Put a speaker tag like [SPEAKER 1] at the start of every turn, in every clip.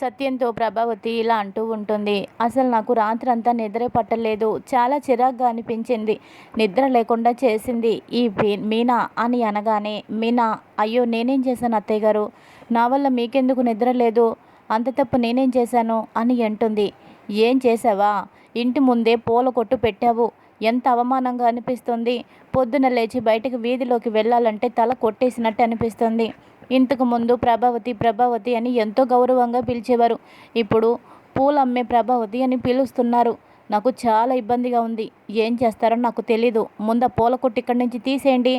[SPEAKER 1] సత్యంతో ప్రభావతి ఇలా అంటూ ఉంటుంది. అసలు నాకు రాత్రి అంతా పట్టలేదు. చాలా చిరాగ్గా అనిపించింది. నిద్ర లేకుండా చేసింది ఈ మీనా అని అనగానే మీనా అయ్యో నేనేం చేశాను అత్తయ్య గారు? నా వల్ల మీకెందుకు నిద్ర లేదు? అంత తప్పు నేనేం చేశాను? అని అంటుంది. ఏం చేసావా ఇంటి ముందే పూల కొట్టు పెట్టావు. ఎంత అవమానంగా అనిపిస్తుంది. పొద్దున లేచి బయటకు వీధిలోకి వెళ్ళాలంటే తల కొట్టేసినట్టు అనిపిస్తుంది. ఇంతకు ముందు ప్రభావతి ప్రభావతి అని ఎంతో గౌరవంగా పిలిచేవారు. ఇప్పుడు పూలమ్మే ప్రభావతి అని పిలుస్తున్నారు. నాకు చాలా ఇబ్బందిగా ఉంది. ఏం చేస్తారో నాకు తెలీదు. ముందు పూల కొట్టు ఇక్కడి నుంచి తీసేయండి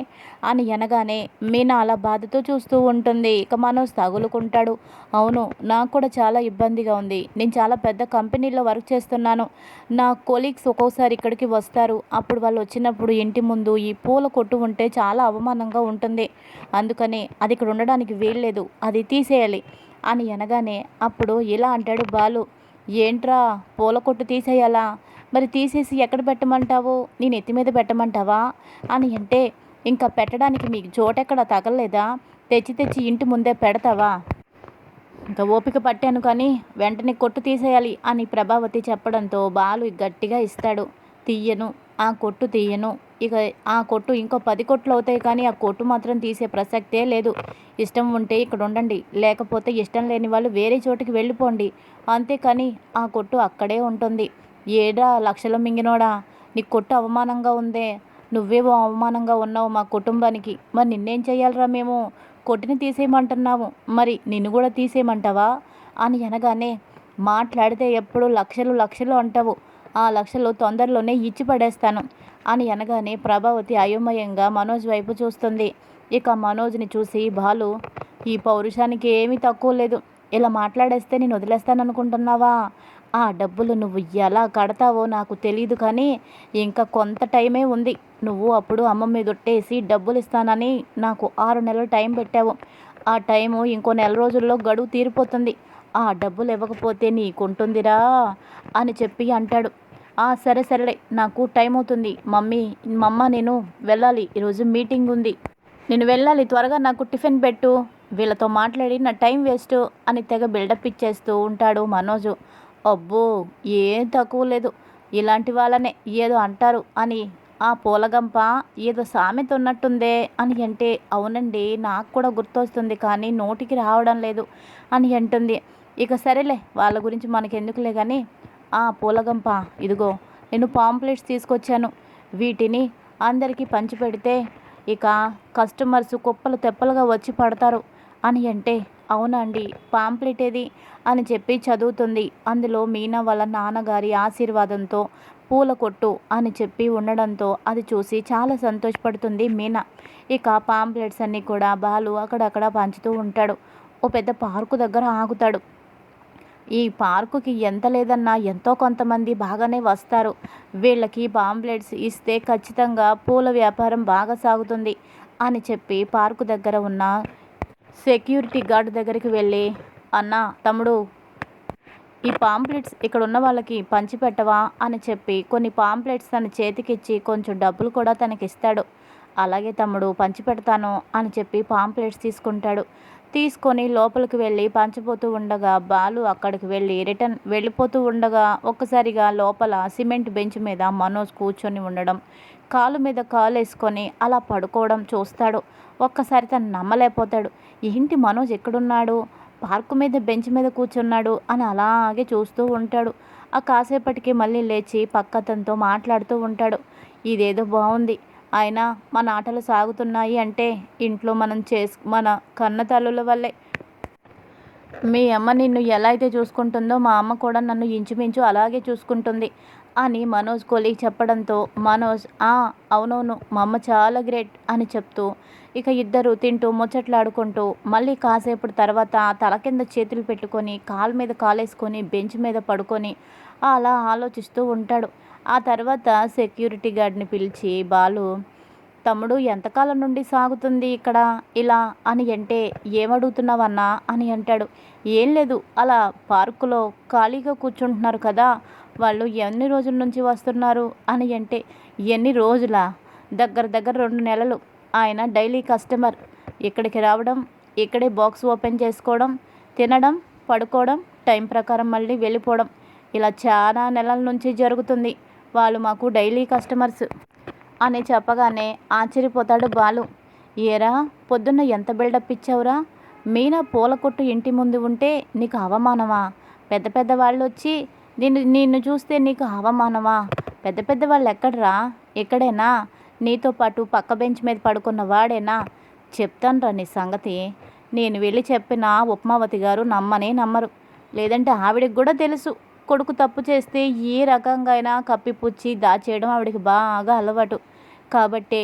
[SPEAKER 1] అని అనగానే మీనా అలా బాధతో చూస్తూ ఉంటుంది. ఇక మనోజ్ తగులుకుంటాడు. అవును నాకు కూడా చాలా ఇబ్బందిగా ఉంది. నేను చాలా పెద్ద కంపెనీలో వర్క్ చేస్తున్నాను. నా కొలీగ్స్ ఒక్కోసారి ఇక్కడికి వస్తారు. అప్పుడు వాళ్ళు వచ్చినప్పుడు ఇంటి ముందు ఈ పూల కొట్టు ఉంటే చాలా అవమానంగా ఉంటుంది. అందుకని అది ఇక్కడ ఉండడానికి వీల్లేదు. అది తీసేయాలి అని అనగానే అప్పుడు ఇలా అంటాడు బాలు. ఏంట్రా పూల కొట్టు తీసేయాలా? మరి తీసేసి ఎక్కడ పెట్టమంటావు? నేను ఎత్తి మీద పెట్టమంటావా? అని అంటే ఇంకా పెట్టడానికి మీకు చోటెక్కడ తగలలేదా? తెచ్చి తెచ్చి ఇంటి ముందే పెడతావా? ఇంకా ఓపిక పట్టాను కానీ వెంటనే కొట్టు తీసేయాలి అని ప్రభావతి చెప్పడంతో బాలు గట్టిగా ఇస్తాడు. తీయను ఆ కొట్టు తీయను. ఇక ఆ కొట్టు ఇంకో పది కొట్లు అవుతాయి కానీ ఆ కొట్టు మాత్రం తీసే ప్రసక్తే లేదు. ఇష్టం ఉంటే ఇక్కడ ఉండండి లేకపోతే ఇష్టం లేని వాళ్ళు వేరే చోటికి వెళ్ళిపోండి. అంతేకాని ఆ కొట్టు అక్కడే ఉంటుంది. ఏడా లక్షలు మింగినోడా? నీ కొట్టు అవమానంగా ఉందే. నువ్వేవో అవమానంగా ఉన్నావు మా కుటుంబానికి. మరి నిన్నేం చేయాలరా మేము? కొట్టిని తీసేయమంటున్నాము మరి నిన్ను కూడా తీసేయమంటావా? అని అనగానే మాట్లాడితే ఎప్పుడు లక్షలు లక్షలు అంటావు. ఆ లక్షలు తొందరలోనే ఇచ్చి పడేస్తాను అని అనగానే ప్రభావతి అయోమయంగా మనోజ్ వైపు చూస్తుంది. ఇక మనోజ్ని చూసి బాలు ఈ పౌరుషానికి ఏమీ తక్కువ లేదు. ఇలా మాట్లాడేస్తే నేను వదిలేస్తాను అనుకుంటున్నావా ఆ డబ్బులు నువ్వు ఎలా కడతావో నాకు తెలియదు కానీ ఇంకా కొంత టైమే ఉంది. నువ్వు అప్పుడు అమ్మ మీద ఒట్టేసి డబ్బులు ఇస్తానని నాకు ఆరు నెలలు టైం పెట్టావు. ఆ టైము ఇంకో నెల రోజుల్లో గడువు తీరిపోతుంది. ఆ డబ్బులు ఇవ్వకపోతే నీకుంటుందిరా అని చెప్పి అంటాడు. ఆ సరే సరేలే నాకు టైం అవుతుంది. మమ్మీ మమ్మ నేను వెళ్ళాలి. ఈరోజు మీటింగ్ ఉంది. నేను వెళ్ళాలి. త్వరగా నాకు టిఫిన్ పెట్టు. వీళ్ళతో మాట్లాడి నా టైం వేస్ట్ అని తెగ బిల్డప్ ఇచ్చేస్తూ ఉంటాడు మనోజు. అబ్బో ఏం తక్కువ లేదు. ఇలాంటి వాళ్ళనే ఏదో అంటారు అని ఆ పూలగంప ఏదో సామెత ఉన్నట్టుందే అని అంటే అవునండి నాకు కూడా గుర్తొస్తుంది కానీ నోటికి రావడం లేదు అని అంటుంది. ఇక సరేలే వాళ్ళ గురించి మనకెందుకులే కానీ ఆ పూలగంప ఇదిగో నేను పాంప్లెట్స్ తీసుకొచ్చాను. వీటిని అందరికీ పంచిపెడితే ఇక కస్టమర్స్ కుప్పలు తెప్పలుగా వచ్చి పడతారు. అని అంటే అవునా అండి పాంప్లెట్ ఏది? అని చెప్పి చదువుతుంది. అందులో మీనా వాళ్ళ నాన్నగారి ఆశీర్వాదంతో పూల కొట్టు అని చెప్పి ఉండడంతో అది చూసి చాలా సంతోషపడుతుంది మీనా. ఇక పాంప్లెట్స్ అన్నీ కూడా బాలు అక్కడక్కడ పంచుతూ ఉంటాడు. ఓ పెద్ద పార్కు దగ్గర ఆగుతాడు. ఈ పార్కుకి ఎంత లేదన్నా ఎంతో కొంతమంది బాగానే వస్తారు. వీళ్ళకి పాంప్లెట్స్ ఇస్తే ఖచ్చితంగా పూల వ్యాపారం బాగా సాగుతుంది అని చెప్పి పార్కు దగ్గర ఉన్న సెక్యూరిటీ గార్డ్ దగ్గరికి వెళ్ళి అన్న తమ్ముడు ఈ పాంప్లెట్స్ ఇక్కడ ఉన్న వాళ్ళకి పంచిపెట్టవా? అని చెప్పి కొన్ని పాంప్లెట్స్ తన చేతికిచ్చి కొంచెం డబ్బులు కూడా తనకి ఇస్తాడు అలాగే తమ్ముడు పంచిపెడతాను అని చెప్పి పాంప్లెట్స్ తీసుకుంటాడు. తీసుకొని లోపలికి వెళ్ళి పంచిపోతూ ఉండగా బాలు అక్కడికి వెళ్ళి రిటర్న్ వెళ్ళిపోతూ ఉండగా ఒక్కసారిగా లోపల సిమెంట్ బెంచ్ మీద మనోజ్ కూర్చొని ఉండడం కాలు మీద కాలు వేసుకొని అలా పడుకోవడం చూస్తాడు. ఒక్కసారి తను నమ్మలేకపోతాడు. ఏంటి మనోజ్ ఎక్కడున్నాడు? పార్కు మీద బెంచ్ మీద కూర్చున్నాడు? అని అలాగే చూస్తూ ఉంటాడు. ఆ కాసేపటికి మళ్ళీ లేచి పక్కతనితో మాట్లాడుతూ ఉంటాడు. ఇదేదో బాగుంది అయినా మన ఆటలు సాగుతున్నాయి అంటే ఇంట్లో మనం చేసు మన కన్న తల్లుల వల్లే. మీ అమ్మ నిన్ను ఎలా అయితే చూసుకుంటుందో మా అమ్మ కూడా నన్ను ఇంచుమించు అలాగే చూసుకుంటుంది అని మనోజ్ కోలి చెప్పడంతో మనోజ్ ఆ అవునవును మా అమ్మ చాలా గ్రేట్ అని చెప్తూ ఇక ఇద్దరు తింటూ ముచ్చట్లాడుకుంటూ మళ్ళీ కాసేపటి తర్వాత తల కింద చేతులు పెట్టుకొని కాలు మీద కాలేసుకొని బెంచ్ మీద పడుకొని అలా ఆలోచిస్తూ ఉంటాడు. ఆ తర్వాత సెక్యూరిటీ గార్డ్ని పిలిచి బాలు తమ్ముడు ఎంతకాలం నుండి సాగుతుంది ఇక్కడ? ఇలా అని అంటే ఏమడుగుతున్నావన్నా? అని అంటాడు. ఏం లేదు అలా పార్కులో ఖాళీగా కూర్చుంటున్నారు కదా వాళ్ళు ఎన్ని రోజుల నుంచి వస్తున్నారు? అని అంటే ఎన్ని రోజులా? దగ్గర దగ్గర రెండు నెలలు. ఆయన డైలీ కస్టమర్. ఇక్కడికి రావడం ఇక్కడే బాక్స్ ఓపెన్ చేసుకోవడం తినడం పడుకోవడం టైం ప్రకారం మళ్ళీ వెళ్ళిపోవడం. ఇలా చాలా నెలల నుంచి జరుగుతుంది. వాళ్ళు మాకు డైలీ కస్టమర్స్ అని చెప్పగానే ఆశ్చర్యపోతాడు బాలు. ఏరా పొద్దున్న ఎంత బిల్డప్ ఇచ్చావురా? మీనా పూల కొట్టు ఇంటి ముందు ఉంటే నీకు అవమానమా? పెద్ద పెద్ద వాళ్ళు వచ్చి నిన్ను నిన్ను చూస్తే నీకు అవమానమా? పెద్ద పెద్ద వాళ్ళు ఎక్కడరా? ఎక్కడైనా? నీతో పాటు పక్క బెంచ్ మీద పడుకున్న వాడేనా? చెప్తానురా నీ సంగతి. నేను వెళ్ళి చెప్పిన ఉప్మావతి గారు నమ్మనే నమ్మరు. లేదంటే ఆవిడకి కూడా తెలుసు. కొడుకు తప్పు చేస్తే ఏ రకంగా అయినా కప్పిపుచ్చి దాచేయడం ఆవిడకి బాగా అలవాటు. కాబట్టే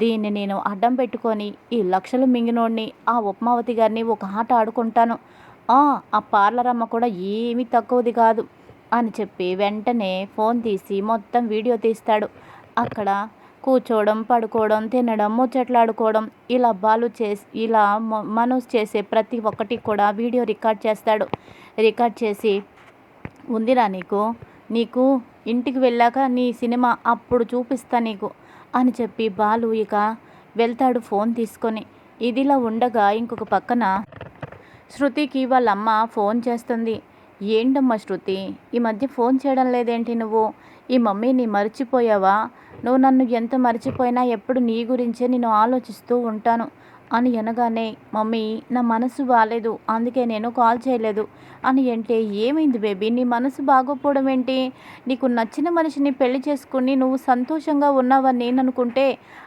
[SPEAKER 1] దీన్ని నేను అడ్డం పెట్టుకొని ఈ లక్షలు మింగినోడిని ఆ ఉప్మావతి గారిని ఒక ఆట ఆడుకుంటాను. ఆ పార్లర్ అమ్మ కూడా ఏమీ తక్కువది కాదు అని చెప్పి వెంటనే ఫోన్ తీసి మొత్తం వీడియో తీస్తాడు. అక్కడ కూర్చోవడం పడుకోవడం తినడం ముచ్చట్లాడుకోవడం ఇలా బాలు చేసి ఇలా మనోజ్ చేసే ప్రతి ఒక్కటి కూడా వీడియో రికార్డ్ చేస్తాడు. రికార్డ్ చేసి ఉందిరా నీకు. నీకు ఇంటికి వెళ్ళాక నీ సినిమా అప్పుడు చూపిస్తా నీకు అని చెప్పి బాలు ఇక వెళ్తాడు ఫోన్ తీసుకొని. ఇదిలా ఉండగా ఇంకొక పక్కన శృతికి వాళ్ళ అమ్మ ఫోన్ చేస్తుంది. ఏంటమ్మా శృతి ఈ మధ్య ఫోన్ చేయడం లేదేంటి నువ్వు? ఈ మమ్మీని మర్చిపోయావా? నువ్వు నన్ను ఎంత మర్చిపోయినా ఎప్పుడు నీ గురించే నేను ఆలోచిస్తూ ఉంటాను. అని అనగానే మమ్మీ నా మనసు బాగాలేదు అందుకే నేను కాల్ చేయలేదు. అని అంటే ఏమైంది బేబీ? నీ మనసు బాగోపోవడం ఏంటి? నీకు నచ్చిన మనిషిని పెళ్ళి చేసుకుని నువ్వు సంతోషంగా ఉన్నావని నేను అనుకుంటే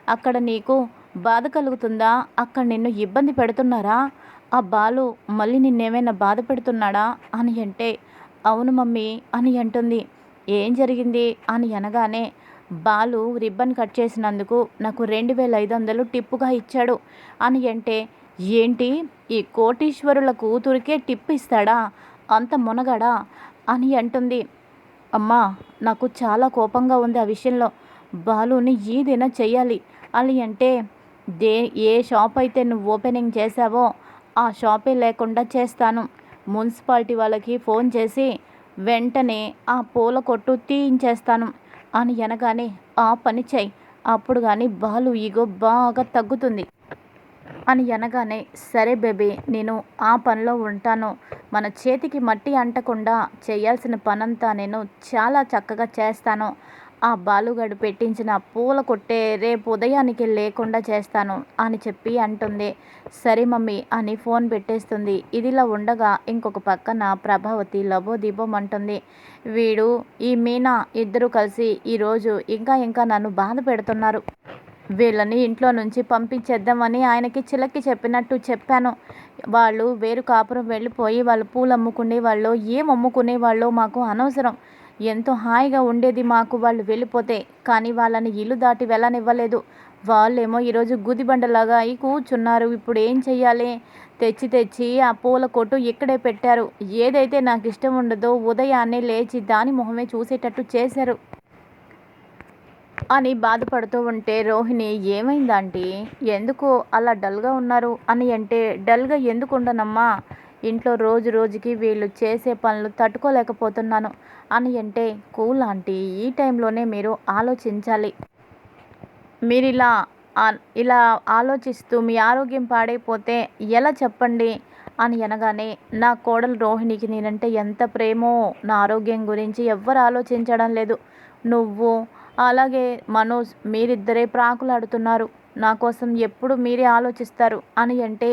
[SPEAKER 1] అక్కడ నీకు బాధ కలుగుతుందా? అక్కడ నిన్ను ఇబ్బంది పెడుతున్నారా? ఆ బాలు మళ్ళీ నిన్నేమైనా బాధ పెడుతున్నాడా? అని అంటే అవును మమ్మీ అని అంటుంది. ఏం జరిగింది? అని అనగానే బాలు రిబ్బన్ కట్ చేసినందుకు నాకు రెండు వేల ఐదు వందలు టిప్పుగా ఇచ్చాడు. అని అంటే ఏంటి? ఈ కోటీశ్వరుల కూతురికే టిప్ ఇస్తాడా? అంత మునగాడా అని అంటుంది. అమ్మా నాకు చాలా కోపంగా ఉంది ఆ విషయంలో. బాలుని ఏదైనా చెయ్యాలి అని అంటే దే ఏ షాప్ అయితే నువ్వు ఓపెనింగ్ చేసావో ఆ షాపే లేకుండా చేస్తాను. మున్సిపాలిటీ వాళ్ళకి ఫోన్ చేసి వెంటనే ఆ పూల కొట్టు తీయించేస్తాను. అని అనగానే ఆ పని చేయి. అప్పుడు కానీ బాలు ఈగో బాగా తగ్గుతుంది. అని అనగానే సరే బేబీ నేను ఆ పనిలో ఉంటాను. మన చేతికి మట్టి అంటకుండా చేయాల్సిన పనంతా నేను చాలా చక్కగా చేస్తాను. ఆ బాలుగాడు పెట్టించిన పూల కొట్టే రేపు ఉదయానికి లేకుండా చేస్తాను అని చెప్పి అంటుంది. సరే మమ్మీ అని ఫోన్ పెట్టేస్తుంది. ఇదిలా ఉండగా ఇంకొక పక్కన ప్రభావతి లబోదీపం అంటుంది. వీడు ఈ మీనా ఇద్దరు కలిసి ఈరోజు ఇంకా ఇంకా నన్ను బాధ పెడుతున్నారు. వీళ్ళని ఇంట్లో నుంచి పంపించేద్దామని ఆయనకి చిలక్కి చెప్పినట్టు చెప్పాను. వాళ్ళు వేరు కాపురం వెళ్ళిపోయి వాళ్ళు పూలు అమ్ముకునే వాళ్ళు ఏం అమ్ముకునే వాళ్ళు మాకు అనవసరం. ఎంతో హాయిగా ఉండేది మాకు వాళ్ళు వెళ్ళిపోతే కానీ వాళ్ళని ఇల్లు దాటి వెళ్ళనివ్వలేదు. వాళ్ళేమో ఈరోజు గుదిబండలాగా అయి కూర్చున్నారు. ఇప్పుడు ఏం చెయ్యాలి? తెచ్చి తెచ్చి ఆ పూల కొట్టు ఇక్కడే పెట్టారు. ఏదైతే నాకు ఇష్టం ఉండదో ఉదయాన్నే లేచి దాని మొహమే చూసేటట్టు చేశారు. అని బాధపడుతూ ఉంటే రోహిణి ఏమైందంటీ ఎందుకు అలా డల్గా ఉన్నారు? అని అంటే డల్గా ఎందుకు ఉండనమ్మా? ఇంట్లో రోజు రోజుకి వీళ్ళు చేసే పనులు తట్టుకోలేకపోతున్నాను అని అంటే కూల్ ఆంటీ ఈ టైంలోనే మీరు ఆలోచించాలి. మీరు ఇలా ఇలా ఆలోచిస్తూ మీ ఆరోగ్యం పాడైపోతే ఎలా చెప్పండి? అని అనగానే నా కోడలు రోహిణికి నేనంటే ఎంత ప్రేమో నా ఆరోగ్యం గురించి ఎవ్వరు ఆలోచించడం లేదు. నువ్వు అలాగే మనోజ్ మీరిద్దరే ప్రాకులాడుతున్నారు. నా కోసం ఎప్పుడు మీరే ఆలోచిస్తారు? అని అంటే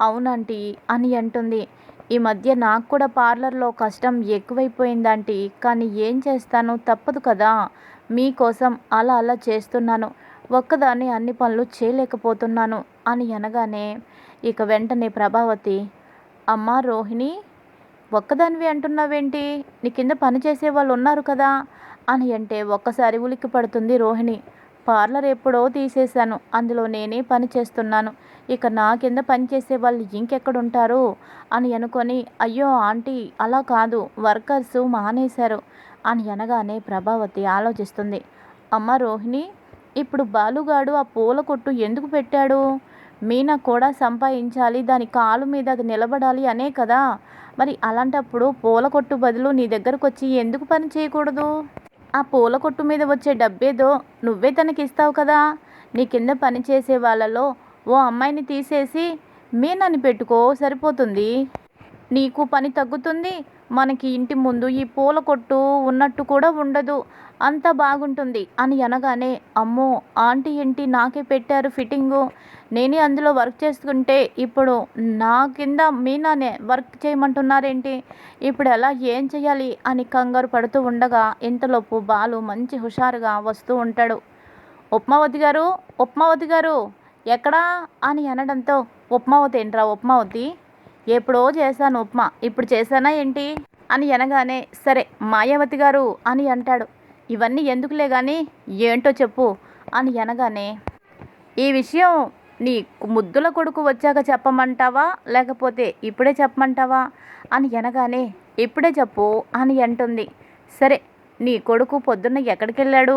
[SPEAKER 1] అవునంటీ అని అంటుంది. ఈ మధ్య నాకు కూడా పార్లర్లో కష్టం ఎక్కువైపోయిందంటీ కానీ ఏం చేస్తాను తప్పదు కదా. మీకోసం అలా అలా చేస్తున్నాను. ఒక్కదాన్ని అన్ని పనులు చేయలేకపోతున్నాను. అని అనగానే ఇక వెంటనే ప్రభావతి అమ్మా రోహిణి ఒక్కదానివి అంటున్నావేంటి? నీ కింద పని చేసే వాళ్ళు ఉన్నారు కదా. అని అంటే ఒక్కసారి ఉలిక్కి పడుతుంది రోహిణి. పార్లర్ ఎప్పుడో తీసేశాను. అందులో నేనే పని చేస్తున్నాను. ఇక నా కింద పనిచేసే వాళ్ళు ఇంకెక్కడుంటారు? అని అనుకొని అయ్యో ఆంటీ అలా కాదు. వర్కర్స్ మానేశారు అని అనగానే ప్రభావతి ఆలోచిస్తుంది. అమ్మ రోహిణి ఇప్పుడు బాలుగాడు ఆ పూల కొట్టు ఎందుకు పెట్టాడు? మీనా కూడా సంపాదించాలి దాని కాలు మీద అది నిలబడాలి అనే కదా. మరి అలాంటప్పుడు పూల కొట్టు బదులు నీ దగ్గరకు వచ్చి ఎందుకు పని చేయకూడదు? ఆ పూల కొట్టు మీద వచ్చే డబ్బేదో నువ్వే తనకి ఇస్తావు కదా. నీ కింద పని చేసే వాళ్ళలో ఓ అమ్మాయిని తీసేసి మీనాని పెట్టుకో సరిపోతుంది. నీకు పని తగ్గుతుంది మనకి ఇంటి ముందు ఈ పూల కొట్టు ఉన్నట్టు కూడా ఉండదు. అంత బాగుంటుంది. అని అనగానే అమ్మో ఆంటీ ఏంటి నాకే పెట్టారు ఫిట్టింగు. నేనే అందులో వర్క్ చేసుకుంటే ఇప్పుడు నా కింద మీనానే వర్క్ చేయమంటున్నారేంటి? ఇప్పుడు ఎలా ఏం చేయాలి? అని కంగారు పడుతూ ఉండగా ఇంతలోపు బాలు మంచి హుషారుగా వస్తూ ఉంటాడు. ఉప్మావతి గారు ఉప్మావతి గారు ఎక్కడా? అని అనడంతో ఉప్మావతి ఏంట్రా ఉప్మావతి? ఎప్పుడో చేశాను ఉప్మా. ఇప్పుడు చేశానా ఏంటి? అని అనగానే సరే మాయావతి గారు అని అంటాడు. ఇవన్నీ ఎందుకులే కానీ ఏంటో చెప్పు అని అనగానే ఈ విషయం నీ ముద్దుల కొడుకు వచ్చాక చెప్పమంటావా? లేకపోతే ఇప్పుడే చెప్పమంటావా? అని అనగానే ఇప్పుడే చెప్పు అని అంటుంది. సరే నీ కొడుకు పొద్దున్న ఎక్కడికి వెళ్ళాడు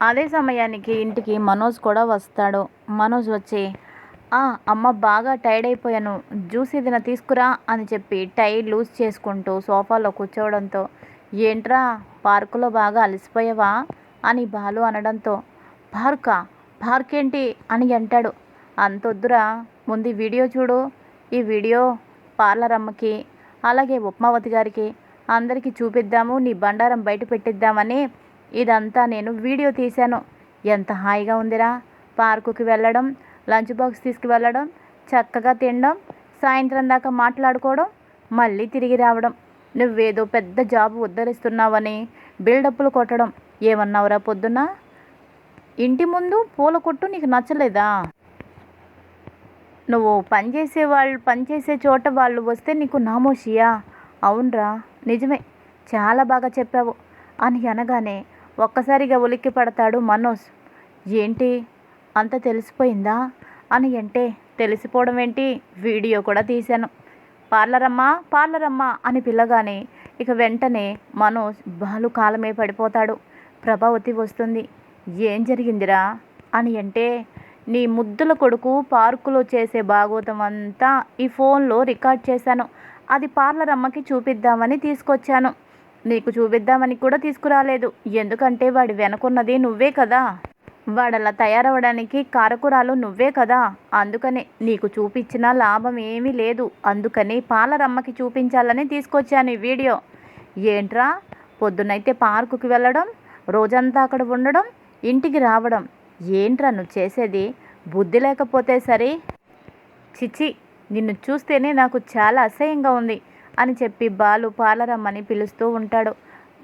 [SPEAKER 1] అదే సమయానికి ఇంటికి మనోజ్ కూడా వస్తాడు. మనోజ్ వచ్చి అమ్మ బాగా టైర్డ్ అయిపోయాను. జ్యూస్ ఏదైనా తీసుకురా అని చెప్పి టైర్ లూజ్ చేసుకుంటూ సోఫాలో కూర్చోవడంతో ఏంట్రా పార్కులో బాగా అలసిపోయావా? అని బాలు అనడంతో పార్కా? పార్క్ ఏంటి అని అంటాడు. అంతొద్దురా ముందు వీడియో చూడు. ఈ వీడియో పార్లర్ అమ్మకి అలాగే ఉప్మావతి గారికి అందరికీ చూపిద్దాము నీ బండారం బయట పెట్టిద్దామని ఇదంతా నేను వీడియో తీశాను. ఎంత హాయిగా ఉందిరా పార్కుకి వెళ్ళడం. లంచ్ బాక్స్ తీసుకువెళ్ళడం చక్కగా తినడం సాయంత్రం దాకా మాట్లాడుకోవడం మళ్ళీ తిరిగి రావడం. నువ్వేదో పెద్ద జాబ్ ఉద్ధరిస్తున్నావని బిల్డప్పులు కొట్టడం. ఏమన్నావురా పొద్దున్న? ఇంటి ముందు పూల కొట్టు నీకు నచ్చలేదా? నువ్వు పనిచేసే వాళ్ళు పనిచేసే చోట వాళ్ళు వస్తే నీకు నామోషియా? అవునరా నిజమే. చాలా బాగా చెప్పావు. అని అనగానే ఒక్కసారిగా ఉలిక్కి పడతాడు మనోజ్. ఏంటి? అంత తెలిసిపోయిందా? అని అంటే తెలిసిపోవడం ఏంటి? వీడియో కూడా తీశాను. పార్లరమ్మా పార్లరమ్మా అని పిల్లగానే ఇక వెంటనే మనోజ్ బాలు కాలమే పడిపోతాడు. ప్రభావతి వస్తుంది. ఏం జరిగిందిరా? అని అంటే నీ ముద్దుల కొడుకు పార్కులో చేసే భాగవతం అంతా ఈ ఫోన్లో రికార్డ్ చేశాను. అది పార్లర్ అమ్మకి చూపిద్దామని తీసుకొచ్చాను. నీకు చూపిద్దామని కూడా తీసుకురాలేదు. ఎందుకంటే వాడి వెనకున్నది నువ్వే కదా? వాడలా తయారవడానికి కారకురాలు నువ్వే కదా. అందుకనే నీకు చూపించిన లాభం ఏమీ లేదు. అందుకని పాలరమ్మకి చూపించాలని తీసుకొచ్చాను ఈ వీడియో. ఏంట్రా? పొద్దునైతే పార్కుకి వెళ్ళడం రోజంతా అక్కడ ఉండడం ఇంటికి రావడం. ఏంట్రా నువ్వు చేసేది? బుద్ధి లేకపోతే సరే? చిచి నిన్ను చూస్తేనే నాకు చాలా అసహ్యంగా ఉంది అని చెప్పి బాలు పాలరమ్మని పిలుస్తూ ఉంటాడు.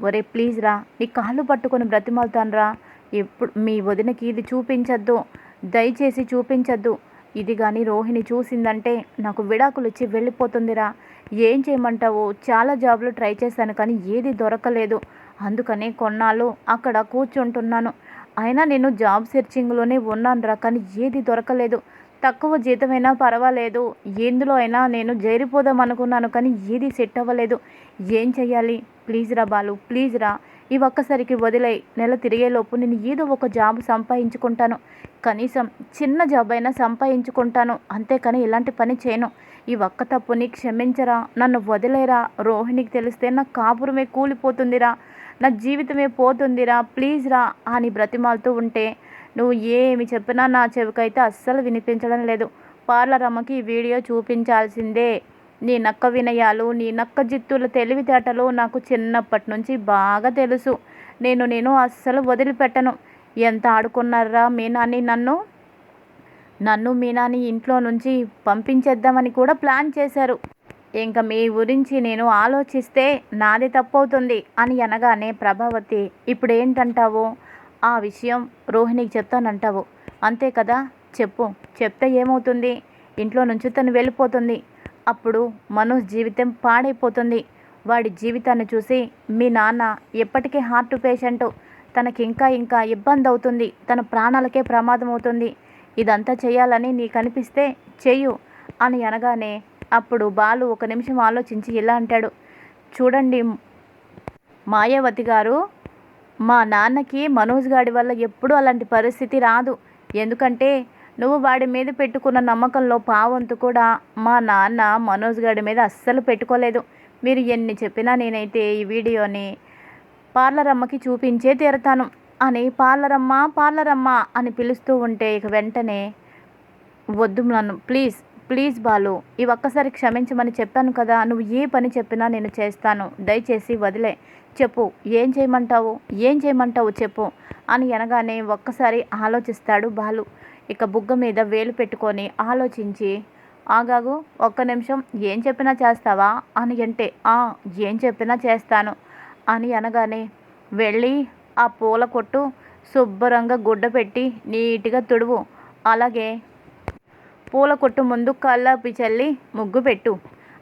[SPEAKER 1] ఒరే ప్లీజ్ రా నీ కాళ్ళు పట్టుకొని బ్రతిమాలుతాను రా ఎప్పుడు మీ వదినకి ఇది చూపించద్దు. దయచేసి చూపించద్దు. ఇది కానీ రోహిణి చూసిందంటే నాకు విడాకులు ఇచ్చి వెళ్ళిపోతుందిరా. ఏం చేయమంటావు? చాలా జాబ్లు ట్రై చేశాను కానీ ఏది దొరకలేదు. అందుకని కొన్నాళ్ళు అక్కడ కూర్చుంటున్నాను. అయినా నేను జాబ్ సెర్చింగ్లోనే ఉన్నాను రా కానీ ఏది దొరకలేదు. తక్కువ జీతమైనా పర్వాలేదు. ఎందులో అయినా నేను చేరిపోదాం అనుకున్నాను కానీ ఏది సెట్ అవ్వలేదు. ఏం చేయాలి ప్లీజ్ రా బాలు ప్లీజ్ రా. ఈ ఒక్కసారికి వదిలే నెల తిరిగేలోపు నేను ఏదో ఒక జాబ్ సంపాదించుకుంటాను. కనీసం చిన్న జాబ్ అయినా సంపాదించుకుంటాను. అంతేకాని ఇలాంటి పని చేయను. ఈ ఒక్క తప్పుని క్షమించరా? నన్ను వదిలేరా? రోహిణికి తెలిస్తే నా కాపురమే కూలిపోతుందిరా. నా జీవితమే పోతుందిరా. ప్లీజ్ రా అని బ్రతిమాలుతూ ఉంటే నువ్వు ఏమి చెప్పినా నా చెవికైతే అస్సలు వినిపించడం లేదు. పార్లర్ అమ్మకి ఈ వీడియో చూపించాల్సిందే. నీ నక్క వినయాలు నీ నక్క జిత్తుల తెలివితేటలు నాకు చిన్నప్పటి నుంచి బాగా తెలుసు. నేను నేను అస్సలు వదిలిపెట్టను. ఎంత ఆడుకున్నారా మీనాని నన్ను? నన్ను మీనాని ఇంట్లో నుంచి పంపించేద్దామని కూడా ప్లాన్ చేశారు. ఇంకా మీ గురించి నేను ఆలోచిస్తే నాది తప్పవుతుంది అని అనగానే ప్రభావతి ఇప్పుడు ఏంటంటావు ఆ విషయం రోహిణికి చెప్తానంటావు. అంతే కదా? చెప్పు. చెప్తే ఏమవుతుంది? ఇంట్లో నుంచి తను వెళ్ళిపోతుంది. అప్పుడు మనోజ్ జీవితం పాడైపోతుంది. వాడి జీవితాన్ని చూసి మీ నాన్న ఎప్పటికీ హార్ట్ పేషెంట్. తనకి ఇంకా ఇంకా ఇబ్బంది అవుతుంది తన ప్రాణాలకే ప్రమాదం అవుతుంది ఇదంతా చేయాలని నీకు అనిపిస్తే చెయ్యు అని అనగానే అప్పుడు బాలు ఒక నిమిషం ఆలోచించి ఇలా అంటాడు. చూడండి మాయావతి గారు మా నాన్నకి మనోజ్ గాడి వల్ల ఎప్పుడూ అలాంటి పరిస్థితి రాదు. ఎందుకంటే నువ్వు వాడి మీద పెట్టుకున్న నమ్మకంలో పావంతు కూడా మా నాన్న మనోజ్ గారి మీద అస్సలు పెట్టుకోలేదు. మీరు ఎన్ని చెప్పినా నేనైతే ఈ వీడియోని పార్లర్ అమ్మకి చూపించే తీరతాను అని పార్లర్ పార్లరమ్మ పార్లర్ అమ్మ అని పిలుస్తూ ఉంటే ఇక వెంటనే వద్దు నన్ను ప్లీజ్ ప్లీజ్ బాలు ఈ ఒక్కసారి క్షమించమని చెప్పాను కదా నువ్వు ఏ పని చెప్పినా నేను చేస్తాను. దయచేసి వదిలే. చెప్పు ఏం చేయమంటావు? ఏం చేయమంటావు చెప్పు? అని అనగానే ఒక్కసారి ఆలోచిస్తాడు బాలు. ఇక బుగ్గ మీద వేలు పెట్టుకొని ఆలోచించి ఆగాగు ఒక్క నిమిషం ఏం చెప్పినా చేస్తావా? అని అంటే "ఆ, ఏం చెప్పినా చేస్తాను అని అనగానే వెళ్ళి ఆ పూల కొట్టు శుభ్రంగా గుడ్డ పెట్టి నీట్గా తుడువు. అలాగే పూల కొట్టు ముందు కళ్ళపి చల్లి ముగ్గు పెట్టు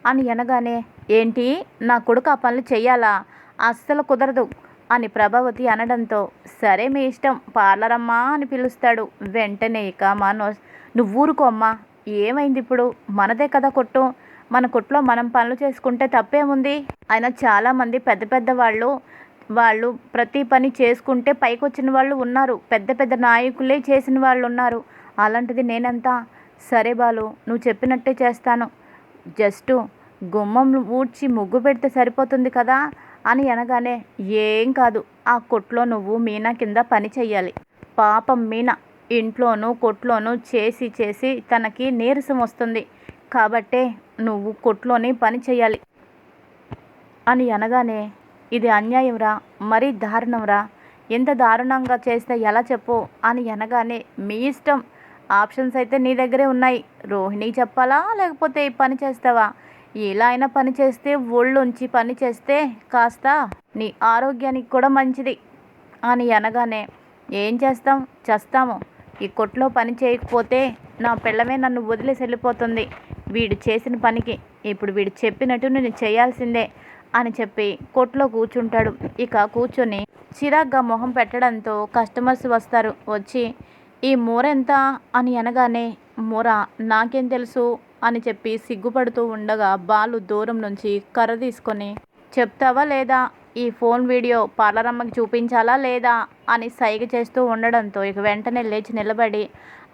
[SPEAKER 1] అని అనగానే ఏంటి? నా కొడుకు ఆ పనులు చెయ్యాలా? అస్సలు కుదరదు. అని ప్రభావతి అనడంతో సరే మీ ఇష్టం పార్లర్ అమ్మా అని పిలుస్తాడు. వెంటనే ఇక మనోజ్ నువ్వు ఊరుకో అమ్మా ఏమైంది ఇప్పుడు? మనదే కదా కొట్టు. మన కొట్లో మనం పనులు చేసుకుంటే తప్పేముంది? అయినా చాలామంది పెద్ద పెద్ద వాళ్ళు వాళ్ళు ప్రతి పని చేసుకుంటే పైకి వచ్చిన వాళ్ళు ఉన్నారు. పెద్ద పెద్ద నాయకులే చేసిన వాళ్ళు ఉన్నారు. అలాంటిది నేనంతా? సరే బాలు నువ్వు చెప్పినట్టే చేస్తాను. జస్ట్ గుమ్మం ఊడ్చి ముగ్గు పెడితే సరిపోతుంది కదా? అని అనగానే ఏం కాదు. ఆ కొట్లో నువ్వు మీనా కింద పని చెయ్యాలి. పాపం మీనా ఇంట్లోనూ కొట్లోనూ చేసి చేసి తనకి నీరసం వస్తుంది. కాబట్టే నువ్వు కొట్లోనే పని చేయాలి అని అనగానే ఇది అన్యాయంరా మరీ దారుణంరా ఎంత దారుణంగా చేస్తే ఎలా చెప్పు? అని అనగానే మీ ఇష్టం. ఆప్షన్స్ అయితే నీ దగ్గరే ఉన్నాయి. రోహిణి చెప్పాలా? లేకపోతే పని చేస్తావా? ఎలా అయినా పని చేస్తే ఒళ్ళుంచి పని చేస్తే కాస్త నీ ఆరోగ్యానికి కూడా మంచిది అని అనగానే ఏం చేస్తాం? చేస్తాము. ఈ కొట్లో పని చేయకపోతే నా పిల్లమే నన్ను వదిలేసి వెళ్ళిపోతుంది. వీడు చేసిన పనికి ఇప్పుడు వీడు చెప్పినట్టు నేను చేయాల్సిందే అని చెప్పి కొట్లో కూర్చుంటాడు. ఇక కూర్చొని చిరాగ్గా మొహం పెట్టడంతో కస్టమర్స్ వస్తారు. వచ్చి ఈ మూర ఎంత అని అనగానే మూర నాకేం తెలుసు? అని చెప్పి సిగ్గుపడుతూ ఉండగా బాలు దూరం నుంచి కర్ర తీసుకొని చెప్తావా లేదా? ఈ ఫోన్ వీడియో పార్లరమ్మకి చూపించాలా లేదా? అని సైగ చేస్తూ ఉండడంతో ఇక వెంటనే లేచి నిలబడి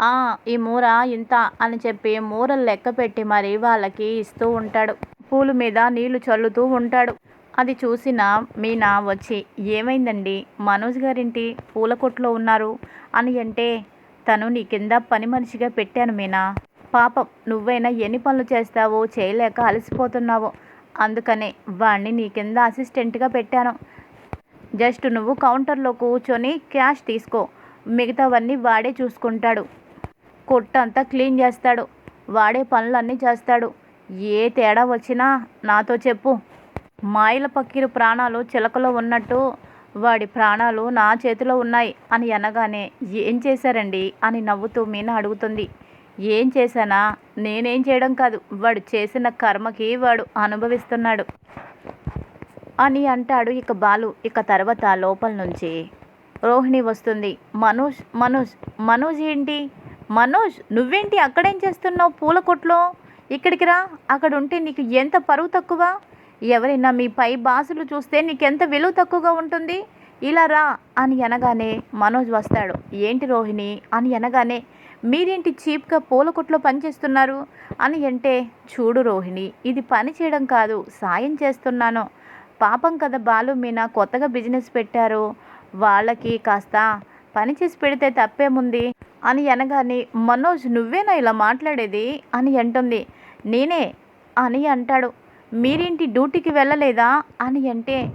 [SPEAKER 1] "ఆ, ఈ మూర ఇంత అని చెప్పి మూరలు లెక్క పెట్టి మరి వాళ్ళకి ఇస్తూ ఉంటాడు. పూల మీద నీళ్ళు చల్లుతూ ఉంటాడు. అది చూసిన మీనా వచ్చి ఏమైందండి? మనోజ్ గారింటి? పూల కొట్లో ఉన్నారు? అని అంటే తను నీ కింద పని మనిషిగా పెట్టాను మీనా. పాపం నువ్వైనా ఎన్ని పనులు చేస్తావో చేయలేక అలసిపోతున్నావో. అందుకనే వాణ్ణి నీ కింద అసిస్టెంట్గా పెట్టాను. జస్ట్ నువ్వు కౌంటర్లో కూర్చొని క్యాష్ తీసుకో. మిగతావన్నీ వాడే చూసుకుంటాడు. కొట్టంతా క్లీన్ చేస్తాడు. వాడే పనులన్నీ చేస్తాడు. ఏ తేడా వచ్చినా నాతో చెప్పు. మాయల పక్కిరు ప్రాణాలు చిలకలో ఉన్నట్టు వాడి ప్రాణాలు నా చేతిలో ఉన్నాయి అని అనగానే ఏం చేశారండి? అని నవ్వుతూ మీనా అడుగుతుంది. ఏం చేశానా? నేనేం చేయడం కాదు. వాడు చేసిన కర్మకి వాడు అనుభవిస్తున్నాడు. అని అంటాడు ఇక బాలు. ఇక తర్వాత లోపల నుంచి రోహిణి వస్తుంది. మనోజ్ మనోజ్ మనోజ్ ఏంటి? మనోజ్ నువ్వేంటి అక్కడేం చేస్తున్నావు పూల కొట్లో? ఇక్కడికి రా. అక్కడ ఉంటే నీకు ఎంత పరువు తక్కువ? ఎవరైనా మీ పై బాసులు చూస్తే నీకెంత విలువ తక్కువగా ఉంటుంది? ఇలా రా అని అనగానే మనోజ్ వస్తాడు. ఏంటి రోహిణి? అని అనగానే మీరేంటి చీప్గా పూల కొట్లో పనిచేస్తున్నారు? అని అంటే చూడు రోహిణి ఇది పని చేయడం కాదు సాయం చేస్తున్నాను. పాపం కదా బాలు మీనా కొత్తగా బిజినెస్ పెట్టారు. వాళ్ళకి కాస్త పని చేసి పెడితే తప్పేముంది? అని అనగానే మనోజ్ నువ్వేనా ఇలా మాట్లాడేది? అని అంటుంది. నేనే అని అంటాడు. మీరేంటి డ్యూటీకి వెళ్ళలేదా? అని అంటే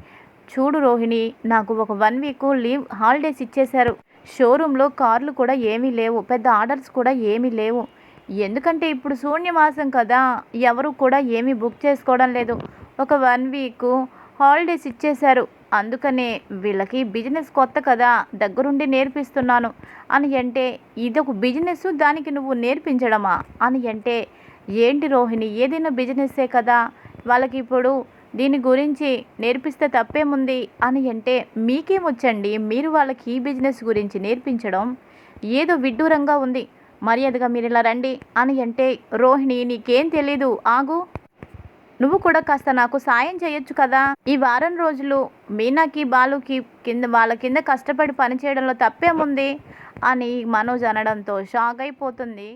[SPEAKER 1] చూడు రోహిణి నాకు ఒక వన్ వీక్ లీవ్ హాలిడేస్ ఇచ్చేశారు. షోరూంలో కార్లు కూడా ఏమీ లేవు పెద్ద ఆర్డర్స్ కూడా ఏమీ లేవు. ఎందుకంటే ఇప్పుడు శూన్యమాసం కదా ఎవరు కూడా ఏమీ బుక్ చేసుకోవడం లేదు. ఒక వన్ వీక్ హాలిడేస్ ఇచ్చేశారు. అందుకనే వీళ్ళకి బిజినెస్ కొత్త కదా దగ్గరుండి నేర్పిస్తున్నాను. అని అంటే ఇది ఒక బిజినెస్ దానికి నువ్వు నేర్పించడమా? అని అంటే ఏంటి రోహిణి ఏదైనా బిజినెస్సే కదా. వాళ్ళకి ఇప్పుడు దీని గురించి నేర్పిస్తే తప్పేముంది అని అంటే మీకేమొచ్చండి? మీరు వాళ్ళకి ఈ బిజినెస్ గురించి నేర్పించడం ఏదో విడ్డూరంగా ఉంది. మర్యాదగా మీరు ఇలా రండి అని అంటే రోహిణి నీకేం తెలీదు ఆగు. నువ్వు కూడా కాస్త నాకు సాయం చేయొచ్చు కదా. ఈ వారం రోజులు మీనాకి బాలుకి కింద వాళ్ళ కింద కష్టపడి పనిచేయడంలో తప్పేముంది? అని మనోజ్ అనడంతో షాక్ అయిపోతుంది.